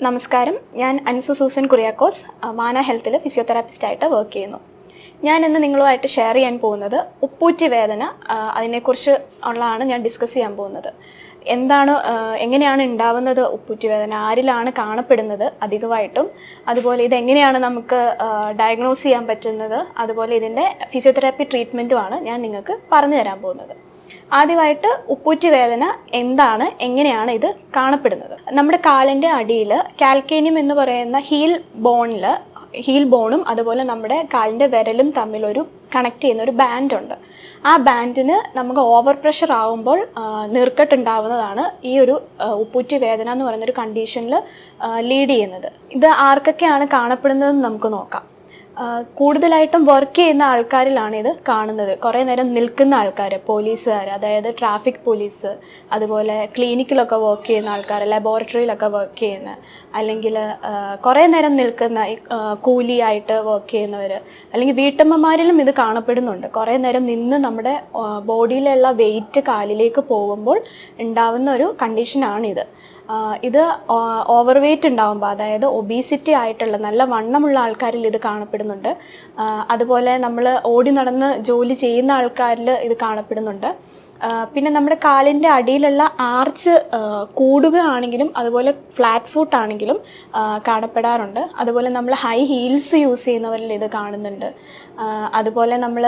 നമസ്കാരം. ഞാൻ അൻസു സൂസൻ കുറിയാക്കോസ് മാന ഹെൽത്തിൽ ഫിസിയോതെറാപ്പിസ്റ്റായിട്ട് വർക്ക് ചെയ്യുന്നു. ഞാൻ ഇന്ന് നിങ്ങളുമായിട്ട് ഷെയർ ചെയ്യാൻ പോകുന്നത് ഉപ്പൂറ്റി വേദന അതിനെക്കുറിച്ച് ഉള്ളതാണ് ഞാൻ ഡിസ്കസ് ചെയ്യാൻ പോകുന്നത്. എന്താണ് എങ്ങനെയാണ് ഉണ്ടാവുന്നത് ഉപ്പൂറ്റി വേദന? ആരിലാണ് കാണപ്പെടുന്നത് അധികമായിട്ടും? അതുപോലെ ഇത് എങ്ങനെയാണ് നമുക്ക് ഡയഗ്നോസ് ചെയ്യാൻ പറ്റുന്നത്? അതുപോലെ ഇതിന്റെ ഫിസിയോതെറാപ്പി ട്രീറ്റ്മെന്റുമാണ് ഞാൻ നിങ്ങൾക്ക് പറഞ്ഞു തരാൻ പോകുന്നത്. ആദ്യമായിട്ട് ഉപ്പൂറ്റി വേദന എന്താണ്? എങ്ങനെയാണ് ഇത് കാണപ്പെടുന്നത്? നമ്മുടെ കാലിന്റെ അടിയിൽ കാൽക്കേനിയം എന്ന് പറയുന്ന ഹീൽ ബോണിൽ ഹീൽ ബോണും അതുപോലെ നമ്മുടെ കാലിന്റെ വിരലും തമ്മിലൊരു കണക്ട് ചെയ്യുന്ന ഒരു ബാൻഡ് ഉണ്ട്. ആ ബാൻഡിന് നമുക്ക് ഓവർ പ്രഷർ ആവുമ്പോൾ നീർക്കെട്ടുണ്ടാവുന്നതാണ് ഈ ഒരു ഉപ്പൂറ്റി വേദന എന്ന് പറയുന്ന ഒരു കണ്ടീഷനിൽ ലീഡ് ചെയ്യുന്നത്. ഇത് ആർക്കൊക്കെയാണ് കാണപ്പെടുന്നതെന്ന് നമുക്ക് നോക്കാം. കൂടുതലായിട്ടും വർക്ക് ചെയ്യുന്ന ആൾക്കാരിലാണ് ഇത് കാണുന്നത്. കുറേ നേരം നിൽക്കുന്ന ആൾക്കാർ പോലീസുകാർ അതായത് ട്രാഫിക് പോലീസ് അതുപോലെ ക്ലിനിക്കിലൊക്കെ വർക്ക് ചെയ്യുന്ന ആൾക്കാർ ലബോറട്ടറിയിലൊക്കെ വർക്ക് ചെയ്യുന്ന അല്ലെങ്കിൽ കുറേ നേരം നിൽക്കുന്ന കൂലിയായിട്ട് വർക്ക് ചെയ്യുന്നവർ അല്ലെങ്കിൽ വീട്ടമ്മമാരിലും ഇത് കാണപ്പെടുന്നുണ്ട്. കുറേ നേരം നിന്ന് നമ്മുടെ ബോഡിയിലുള്ള വെയിറ്റ് കാലിലേക്ക് പോകുമ്പോൾ ഉണ്ടാവുന്ന ഒരു കണ്ടീഷനാണിത് ഇത് ഓവർ വെയ്റ്റ് ഉണ്ടാകുമ്പോൾ അതായത് ഒബീസിറ്റി ആയിട്ടുള്ള നല്ല വണ്ണമുള്ള ആൾക്കാരിൽ ഇത് കാണപ്പെടുന്നുണ്ട്. അതുപോലെ നമ്മൾ ഓടി നടന്ന് ജോലി ചെയ്യുന്ന ആൾക്കാരിൽ ഇത് കാണപ്പെടുന്നുണ്ട്. പിന്നെ നമ്മുടെ കാലിന്റെ അടിയിലുള്ള ആർച്ച് കൂടുകയാണെങ്കിലും അതുപോലെ ഫ്ലാറ്റ് ഫുട്ട് ആണെങ്കിലും കാണപ്പെടാറുണ്ട്. അതുപോലെ നമ്മൾ ഹൈ ഹീൽസ് യൂസ് ചെയ്യുന്നവരിൽ ഇത് കാണുന്നുണ്ട്. അതുപോലെ നമ്മൾ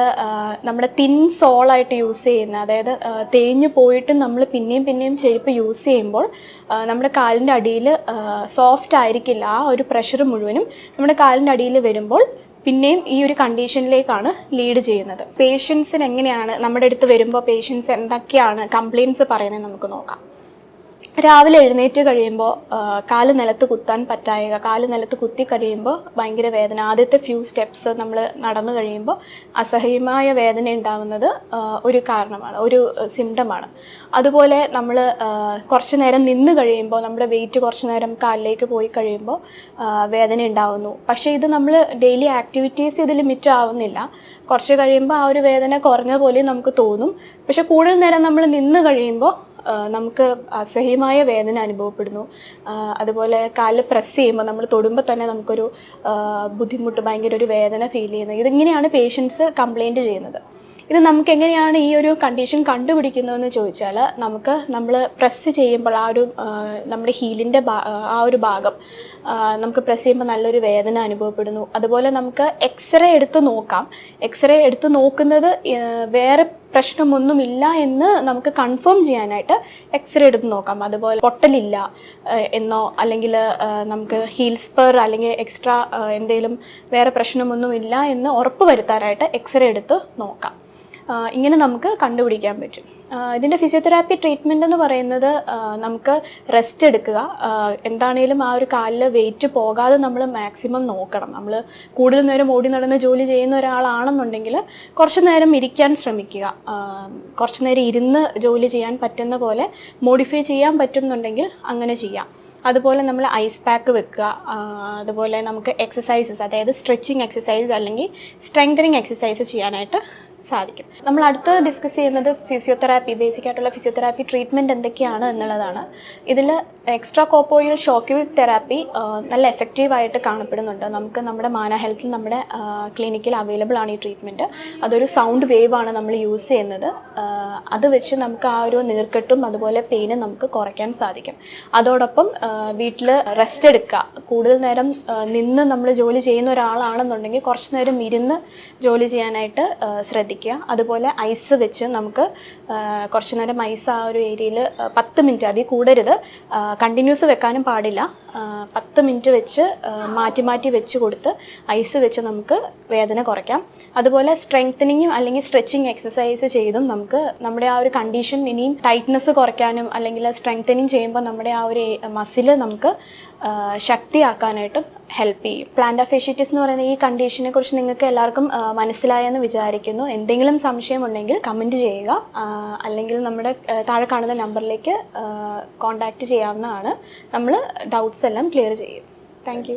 നമ്മുടെ തിൻ സോളായിട്ട് യൂസ് ചെയ്യുന്ന അതായത് തേഞ്ഞു പോയിട്ട് നമ്മൾ പിന്നെയും പിന്നെയും ചെരുപ്പ് യൂസ് ചെയ്യുമ്പോൾ നമ്മുടെ കാലിന്റെ അടിയിൽ സോഫ്റ്റ് ആയിരിക്കില്ല. ആ ഒരു പ്രഷർ മുഴുവനും നമ്മുടെ കാലിന്റെ അടിയിൽ വരുമ്പോൾ പിന്നെയും ഈ ഒരു കണ്ടീഷനിലേക്കാണ് ലീഡ് ചെയ്യുന്നത്. പേഷ്യൻസിന് എങ്ങനെയാണ് നമ്മുടെ അടുത്ത് വരുമ്പോൾ പേഷ്യൻസ് എന്തൊക്കെയാണ് കംപ്ലയിൻസ് പറയുന്നത് നമുക്ക് നോക്കാം. രാവിലെ എഴുന്നേറ്റ് കഴിയുമ്പോൾ കാൽ നിലത്ത് കുത്താൻ പറ്റായക കാൽ നിലത്ത് കുത്തി കഴിയുമ്പോൾ ഭയങ്കര വേദന. ആദ്യത്തെ ഫ്യൂ സ്റ്റെപ്സ് നമ്മൾ നടന്നു കഴിയുമ്പോൾ അസഹ്യമായ വേദന ഉണ്ടാവുന്നത് ഒരു കാരണമാണ് ഒരു സിംറ്റമാണ് അതുപോലെ നമ്മൾ കുറച്ച് നേരം നിന്ന് കഴിയുമ്പോൾ നമ്മുടെ വെയിറ്റ് കുറച്ച് നേരം കാലിലേക്ക് പോയി കഴിയുമ്പോൾ വേദന ഉണ്ടാവുന്നു. പക്ഷേ ഇത് നമ്മൾ ഡെയിലി ആക്ടിവിറ്റീസ് ഇത് ലിമിറ്റ് ആവുന്നില്ല. കുറച്ച് കഴിയുമ്പോൾ ആ ഒരു വേദന കുറഞ്ഞ പോലെ നമുക്ക് തോന്നും. പക്ഷെ കൂടുതൽ നേരം നമ്മൾ നിന്ന് കഴിയുമ്പോൾ നമുക്ക് അസഹ്യമായ വേദന അനുഭവപ്പെടുന്നു. അതുപോലെ കാലിൽ പ്രസ് ചെയ്യുമ്പോൾ നമ്മൾ തൊടുമ്പോൾ തന്നെ നമുക്കൊരു ബുദ്ധിമുട്ട് ഭയങ്കര ഒരു വേദന ഫീൽ ചെയ്യുന്നത്. ഇതിങ്ങനെയാണ് പേഷ്യൻസ് കംപ്ലൈന്റ് ചെയ്യുന്നത്. ഇത് നമുക്ക് എങ്ങനെയാണ് ഈ ഒരു കണ്ടീഷൻ കണ്ടുപിടിക്കുന്നതെന്ന് ചോദിച്ചാൽ നമുക്ക് നമ്മൾ പ്രസ് ചെയ്യുമ്പോൾ ആ ഒരു നമ്മുടെ ഹീലിന്റെ ആ ഒരു ഭാഗം നമുക്ക് പ്രസ് ചെയ്യുമ്പോൾ നല്ലൊരു വേദന അനുഭവപ്പെടുന്നു. അതുപോലെ നമുക്ക് എക്സ്റേ എടുത്ത് നോക്കാം. എക്സ്റേ എടുത്ത് നോക്കുന്നത് വേറെ പ്രശ്നമൊന്നുമില്ല എന്ന് നമുക്ക് കൺഫേം ചെയ്യാനായിട്ട് എക്സ്റേ എടുത്ത് നോക്കാം. അതുപോലെ പൊട്ടലില്ല എന്നോ അല്ലെങ്കിൽ നമുക്ക് ഹീൽ സ്പർ അല്ലെങ്കിൽ എക്സ്ട്രാ എന്തെങ്കിലും വേറെ പ്രശ്നമൊന്നുമില്ല എന്ന് ഉറപ്പ് വരുത്താനായിട്ട് എക്സ്റേ എടുത്ത് നോക്കാം. ഇങ്ങനെ നമുക്ക് കണ്ടുപിടിക്കാൻ പറ്റും. ഇതിന്റെ ഫിസിയോതെറാപ്പി ട്രീറ്റ്മെന്റ് എന്ന് പറയുന്നത് നമുക്ക് റെസ്റ്റ് എടുക്കുക. എന്താണേലും ആ ഒരു കാലിൽ വെയിറ്റ് പോകാതെ നമ്മൾ മാക്സിമം നോക്കണം. നമ്മൾ കൂടുതൽ നേരം ഓടി നടന്ന് ജോലി ചെയ്യുന്ന ഒരാളാണെന്നുണ്ടെങ്കിൽ കുറച്ച് നേരം ഇരിക്കാൻ ശ്രമിക്കുക. കുറച്ച് നേരം ഇരുന്ന് ജോലി ചെയ്യാൻ പറ്റുന്ന പോലെ മോഡിഫൈ ചെയ്യാൻ പറ്റുന്നുണ്ടെങ്കിൽ അങ്ങനെ ചെയ്യാം. അതുപോലെ നമ്മൾ ഐസ് പാക്ക് വെക്കുക. അതുപോലെ നമുക്ക് എക്സസൈസസ് അതായത് സ്ട്രെച്ചിങ് എക്സസൈസ് അല്ലെങ്കിൽ സ്ട്രെങ്തനിങ് എക്സസൈസ് ചെയ്യാനായിട്ട് സാധിക്കും. നമ്മൾ അടുത്ത് ഡിസ്കസ് ചെയ്യുന്നത് ഫിസിയോതെറാപ്പി ബേസിക് ആയിട്ടുള്ള ഫിസിയോതെറാപ്പി ട്രീറ്റ്മെന്റ് എന്തൊക്കെയാണ് എന്നുള്ളതാണ്. ഇതിൽ എക്സ്ട്രാ കോപ്പോയിൽ ഷോക്ക് തെറാപ്പി നല്ല എഫക്റ്റീവ് ആയിട്ട് കാണപ്പെടുന്നുണ്ട്. നമുക്ക് നമ്മുടെ മാന ഹെൽത്തിൽ നമ്മുടെ ക്ലിനിക്കിൽ അവൈലബിൾ ആണ് ഈ ട്രീറ്റ്മെന്റ് അതൊരു സൗണ്ട് വേവ് ആണ് നമ്മൾ യൂസ് ചെയ്യുന്നത്. അത് വെച്ച് നമുക്ക് ആ ഒരു നീർക്കെട്ടും അതുപോലെ പെയിനും നമുക്ക് കുറയ്ക്കാൻ സാധിക്കും. അതോടൊപ്പം വീട്ടിൽ റെസ്റ്റ് എടുക്കുക. കൂടുതൽ നേരം നിന്ന് നമ്മൾ ജോലി ചെയ്യുന്ന ഒരാളാണെന്നുണ്ടെങ്കിൽ കുറച്ച് നേരം ഇരുന്ന് ജോലി ചെയ്യാനായിട്ട് ആ, ശ്രദ്ധിക്കുക അതുപോലെ ഐസ് വെച്ച് നമുക്ക് കുറച്ച് നേരം ഐസ് ആ ഒരു ഏരിയയിൽ പത്ത് മിനിറ്റ് അതിൽ കൂടരുത്. കണ്ടിന്യൂസ് വെക്കാനും പാടില്ല. പത്ത് മിനിറ്റ് വെച്ച് മാറ്റി മാറ്റി വെച്ച് കൊടുത്ത് ഐസ് വെച്ച് നമുക്ക് വേദന കുറയ്ക്കാം. അതുപോലെ സ്ട്രെങ്തനിങ്ങും അല്ലെങ്കിൽ സ്ട്രെച്ചിങ് എക്സസൈസ് ചെയ്തും നമുക്ക് നമ്മുടെ ആ ഒരു കണ്ടീഷൻ ഇനിയും ടൈറ്റ്നസ് കുറയ്ക്കാനും അല്ലെങ്കിൽ സ്ട്രെങ്തനിങ് ചെയ്യുമ്പോൾ നമ്മുടെ ആ ഒരു മസിൽ നമുക്ക് ശക്തിയാക്കാനായിട്ടും ഹെൽപ്പ് ചെയ്യും. പ്ലാന്റ് ഫെഷിറ്റിസ് എന്ന് പറയുന്ന ഈ കണ്ടീഷനെ കുറിച്ച് നിങ്ങൾക്ക് എല്ലാവർക്കും മനസ്സിലായെന്ന് വിചാരിക്കുന്നു. എന്തെങ്കിലും സംശയമുണ്ടെങ്കിൽ കമന്റ് ചെയ്യുക. അല്ലെങ്കിൽ നമ്മുടെ താഴെ കാണുന്ന നമ്പറിലേക്ക് കോൺടാക്റ്റ് ചെയ്യാവുന്നതാണ്. നമ്മൾ ഡൗട്ട്സ് എല്ലാം ക്ലിയർ ചെയ്യും. താങ്ക്